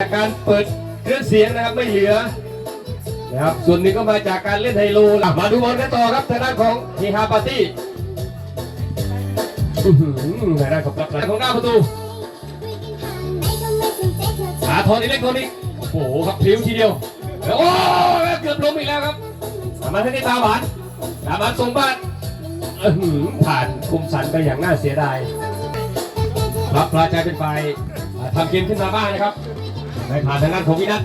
จากการเปิดเครื่องเสียงนะครับไม่เหลือนะครับส่วนนึ่งก็มาจากการเล่นไฮโลหลักมาดูบอลกันต่อครับทางด้านของฮีฮาปาร์ตี้ทางด้านของปลับหลังของหน้าประตูสาทรอิเล็กทรอนิกส์โอ้โหครับพลิ้วทีเดียวแล้วโอ้เกือบล้มอีกแล้วครับมาที่นี่ตาหวานตาหวานส่งบ้านผ่านคุมสันไปอย่างน่าเสียดายรับปลาใจเป็นฝ่ายอ่าทำเกมขึ้นมาบ้างนะครับ ไม่ผ่านทางด้านของวินัท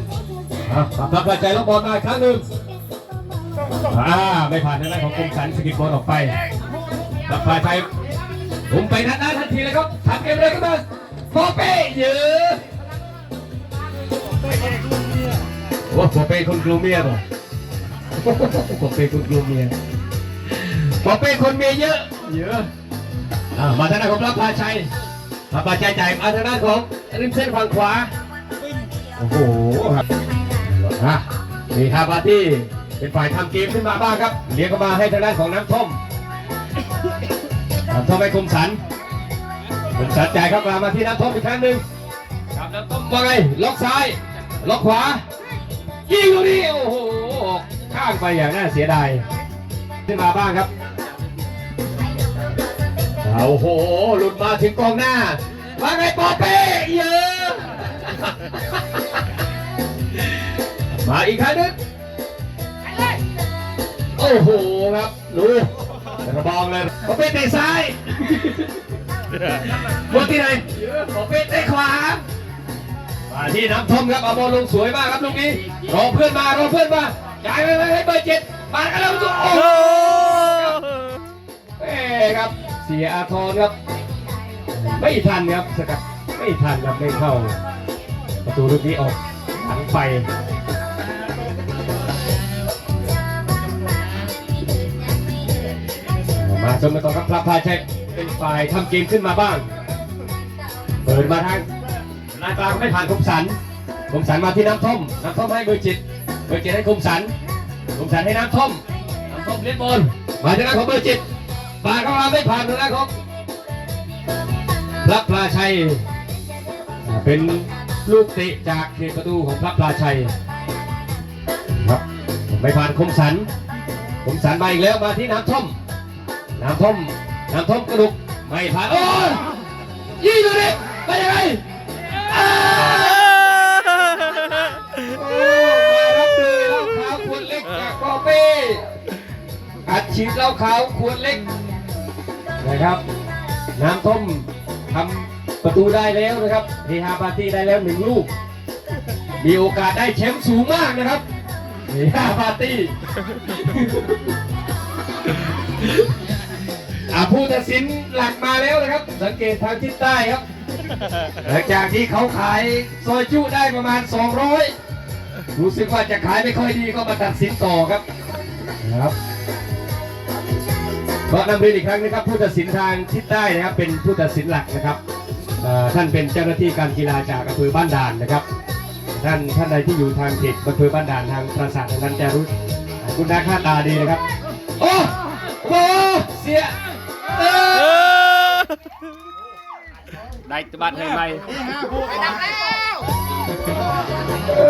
อะครับรับปลาใจแล้วบอลมาอีกครั้งหนึ่งอ่าไม่ผ่านทางด้านของคมสันสกิดบอลออกไปรับปลาใจผมไปนัดหน้าทันทีเลยครับทำเกมเลยขึ้นมาโปเป้เยอะโอ้โปเป้คนกลัวเมียป่ะโปเป้คนกลัวเมียโปเป้คนเมียเยอะเยอะอ่ามาทางด้านของรับปลาชัยพระบาใจจ่ายมาทางด้านของริมเส้นฝั่งขวาโอ้โหครับอะนี่ฮาบาที่เป็นฝ่ายทำเกมขึ้นมาบ้างครับ เลี้ยงเข้ามาให้ทางด้านของน้ำท่อมน้ำท่อมให้คมสันคมสันจ่ายเข้ามามาที่น้ำท่อมอีกครั้งหนึ่งครับน้ำท่อมว่าไงล็อกซ้าย ล็อกขวา ยิงลูกนี้โอ้โหข้างไปอย่างน่าเสียดายขึ้นมาบ้างครับโอ้โห หลุดมาถึงกองหน้า ว่าไงปอเป้เยอะ มาอีกครั้งหนึงโอ้โหครับดูกระบองเลยปอเป้เตะซ้ายบนที่ไหนปอเป้เตะขวามาที่น้ำท่อมครับเอาบอลลงสวยมากครับลูกนี้รอเพื่อนมารอเพื่อนมาจ่ายไปให้เบอร์เจ็ดมากันแล้วจุ๊โอ้โหเอ้ครับเสียอาทรครับ ไม่ทันครับสกัดไม่ทันครับไม่เข้า ประตูลูกนี้ออกหลังไปมาชมกันต่อครับพระพาชัยเป็นฝ่ายทำเกมขึ้นมาบ้างเปิดมาทางลายกลางไม่ผ่านคมสันคมสันมาที่น้ำท่อมน้ำท่อมให้เบอร์จิตเบอร์จิตให้คมสันคมสันให้น้ำท่อมน้ำท่อมเล่นบอลมาที่น้ำของเบอร์จิตปาเข้ามาไม่ผ่านทางด้านของพระพลาชัยเป็น ลูกเตะจากเขตประตูของพระพลาชัยครับไม่ผ่านคมสันคมสันมาอีกแล้วมาที่น้ำท่อม น้ำท่อม น้ำท่อมกระดุกไม่ผ่านโอ้ยยิงดูดิไปยังไงมารับเลยเล้าขาวขวดเล็กจากปอเป้อัดฉีดเหล้าขาวขวดเล็กนะครับ น้ำท่อมทำ ประตูได้แล้วนะครับเฮฮาปาร์ตี้ได้แล้วหนึ่งลูก มีโอกาสได้แชมป์สูงมากนะครับเฮฮาปาร์ตี้อผู้ตัดสินหลักมาแล้วนะครับ สังเกตทางทิศใต้ครับ หลังจากที่เขาขายซอยจุได้ประมาณ 200 รู้สึกว่าจะขายไม่ค่อยดีก็มาตัดสินต่อครับนะครับก็นำเรียนอีกครั้งนะครับ ผู้ตัดสินทางทิศใต้นะครับ เป็นผู้ตัดสินหลักนะครับ ท่านเป็นเจ้าหน้าที่การกีฬาจากอำเภอบ้านด่านนะครับ ท่านท่านใดที่อยู่ทางเขตอำเภอบ้านด่านทางปราสาททางนั้นจะรู้คุณนาค่าตาดีนะครับ โอ้โหเสียเออได้ตบัตรให้ไหมเอ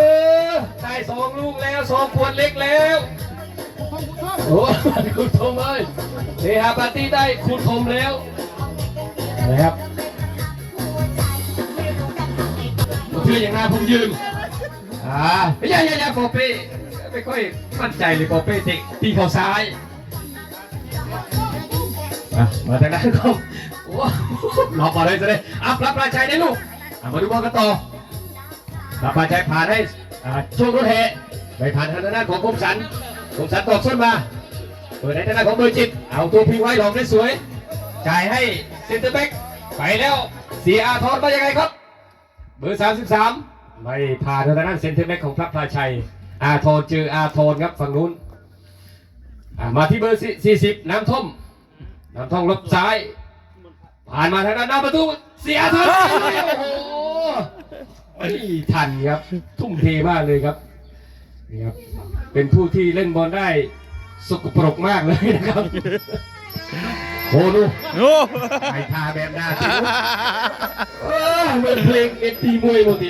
อได้สองลูกแล้วสองขวดเล็กแล้วโอ้คุณทมเลยเฮฮาปาร์ตี้ได้คุณทมแล้วนะครับ เพื่ออย่างหน้าผมยืนอ่าไม่ใช่ไม่ใช่โปเป้ไม่ค่อยมั่นใจเลยโปเป้เด็กตีเข่าซ้ายอะมาทางด้านของโอ้หลอกมาเลยจะได้อัพรับราชัยได้ลูกอะมาดูบอลกันต่อรับปาชัยผ่านให้อ่าช่วงรถเหไปผ่านทางด้านของคมสันคมสันตอกส้นมาเปิดให้ทางด้านของเบอร์จิตเอาตัวพิงไว้หลอกได้สวยจ่ายให้เซนเตอร์แบ็กไปแล้วเสียอาทรมายังไงครับเบอร์ 33 ไม่ผ่านทางด้านเซนเตอร์แบ็กของพระพลาชัย อาโทรเจออาโทรครับฝั่งนู้น มาที่เบอร์ 40 น้ำท่อม น้ำท่อมลบซ้าย ผ่านมาทางด้านหน้าประตู เสียอาทรโอ้โหไม่ทันครับ ทุ่มเทมากเลยครับนี่ครับ เป็นผู้ที่เล่นบอลได้สกปรกมากเลยนะครับ โอ้ดูโอ้ไอทาแบบหน้าสิวเออเหมือนเพลงเอ็นตีมวยโมติ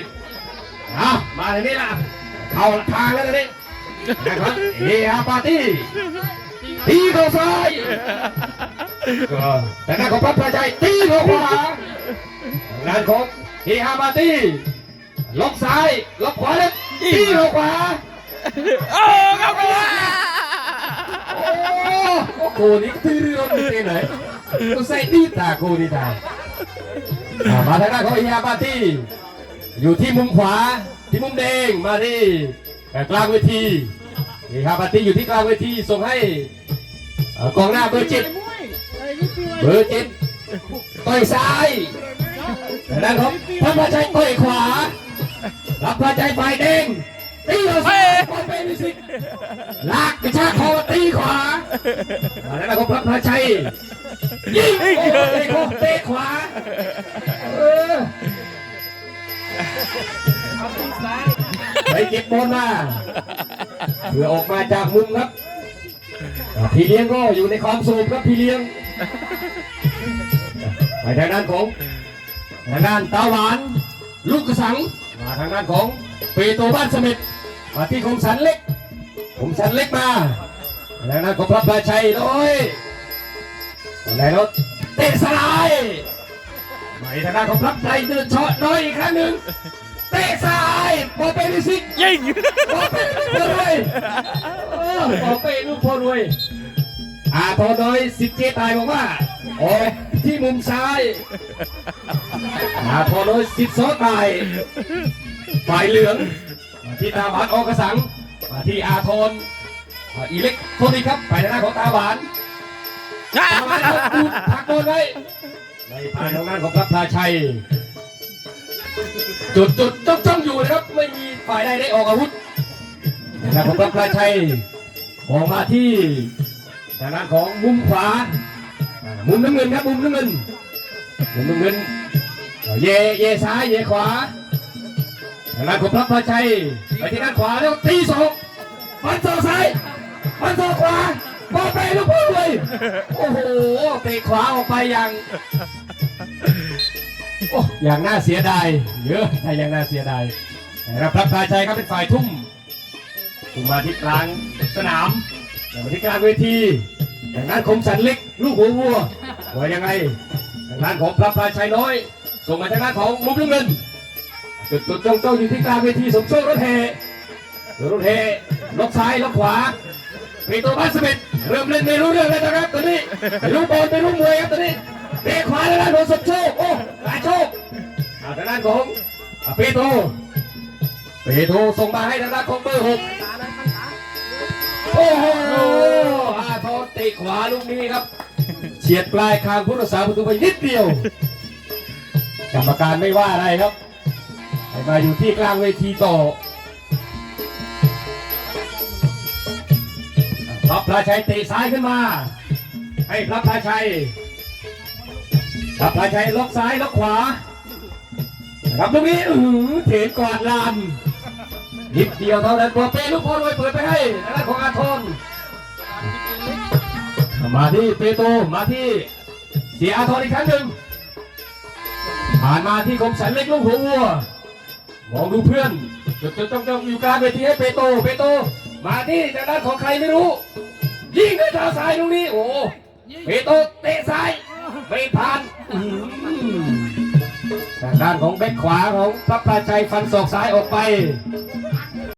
เอามาทางนี้ละเข้าทางแล้วนี่นะครับเฮียปาร์ตี้ตีเข้าซ้ายก็แต่หน้าของพระประชัยตีเข้าขวาทางด้านของเฮียปาร์ตี้ล็อกซ้ายล็อกขวาแล้วตีเข้าขวาโอ้เข้าขวาโอ้โอ้โหนี่ตื้อเรื่องนี้ไห นกูใส่ดีตากูดีตามาทางด้านของเฮียปาร์ตี้อยู่ที่มุมขวาที่มุมแดงมาที่กลางเวทีนี่ครับปาร์ตี้อยู่ที่กลางเวทีส่งให้กองหน้าเบอร์เจ็ดเบอร์เจ็ดต่อยซ้ายด้านของพระพาชัยต่อยขวารับพาชัยฝ่ายแดง ตีเอาซ้ายบอลไปมิสิกลากกระชากคอตีขวาแล้วด้านของพระพาชัยยิงโอ้เตะขวาเตะขวาเออไปเก็บบอลมาเพื่อออกมาจากมุมครับพี่เลี้ยงก็อยู่ในความสูงครับพี่เลี้ยงไปทางด้านของทางด้านตาหวาน ลูกกระสังมาทางด้านของ ปโตรบ้านเสม็ดมาที่คมสันเล็กคมสันเล็กมาทางด้านของพระพาชัยโอ้ยในรถเตะสลายมาทางด้านของพระไตรเดินช็อตน้อยอีกครั้งหนึ่งเตะซ้ายบอลเปริสิกยิงบอลเปลูกพอรวยเออบอลเปลูกพอรวยอาทอน้อยสิบเจตายบอกว่าออกที่มุมซ้ายอาทอน้อยสิบสองตาย ฝ่ายเหลืองมาที่ตาหวานออกกระสังมาที่อาทนอีเล็กโทษทีครับไปทางด้าของตาหวานตาหวานเอาดูพักโดนไว้ในผ่านทางด้านของพระพาชัย จุดจุดจ้องจ้องอยู่นะครับ ไม่มีฝ่ายใดได้ออกอาวุธนะครับผมรับพระชัยออกมาที่ทางด้านของมุมขวา มุมน้ำเงินครับมุมน้ำเงินมุมน้ำเงินเอาเยเยซ้ายเย่ขวา ทางด้านของพระพระชัยไปที่ด้านขวาแล้วตีศอกฟันศอกซ้ายฟันศอกขวาบอลไปลูกพ่อเลยโอ้โหเตะขวาออกไปอย่างอย่างน่าเสียดายเยอะแต่ย่างน่าเสียดายนะครับพระพาชัยก็เป็นฝ่ายทุ่มทุ่มมาที่กลางสนามมาที่กลางเวทีอย่างนั้นคมสันเล็กลูกหัววัวว่ายังไงทางด้านของพระพาชัยน้อย ส่งมาทางด้านของมุมน้ำเงิน จุดจุดจ้องจ้องอยู่ที่กลางเวทีสมโชครถแห่รถแห่ล็อกซ้ายล็อกขวาปีตัวบ้านสเม็ดเริ่มเล่นไม่รู้เรื่องแล้วนะครับตอนนี้ไม่รู้บอลไม่รู้มวยครับตอนนี้เตะขวาแล้วนะโดนสมโชคโอ้หลายโชคทางด้านของอะเปโตรเปโตรส่งมาให้ทางด้านของเบอร์หกโอ้โหอาทรเตะขวาลูกนี้ครับเฉียดปลายคางผู้รักษาประตูไปนิดเดียว กรรมการไม่ว่าอะไรครับ ให้มาอยู่ที่กลางเวทีต่อพระพลาชัยเตะซ้ายขึ้นมา ให้พระพลาชัยพระพลาชัยล็อกซ้ายล็อกขวาครับตรงนี้อือเถียนกวาดลานนิดเดียวเท่านั้นตัวเป้ลูกบอลไว้เปิดไปให้ทางด้านของอาทนมาที่เปโตมาที่เสียอาทรอีกครั้งหนึ่งผ่านมาที่คมสันเล็กลูกหัววัว มองดูเพื่อนจดจดจ้องจ้องอยู่กลางเวทีให้เปโตเปโต มาที่ทางด้านของใครไม่รู้ ยิงด้วยเท้าซ้ายตรงนี้ โอ้เปโตเตะซ้ายไม่ผ่านทางด้านของแบ็คขวาของพระปลาชัยฟันศอกซ้ายออกไป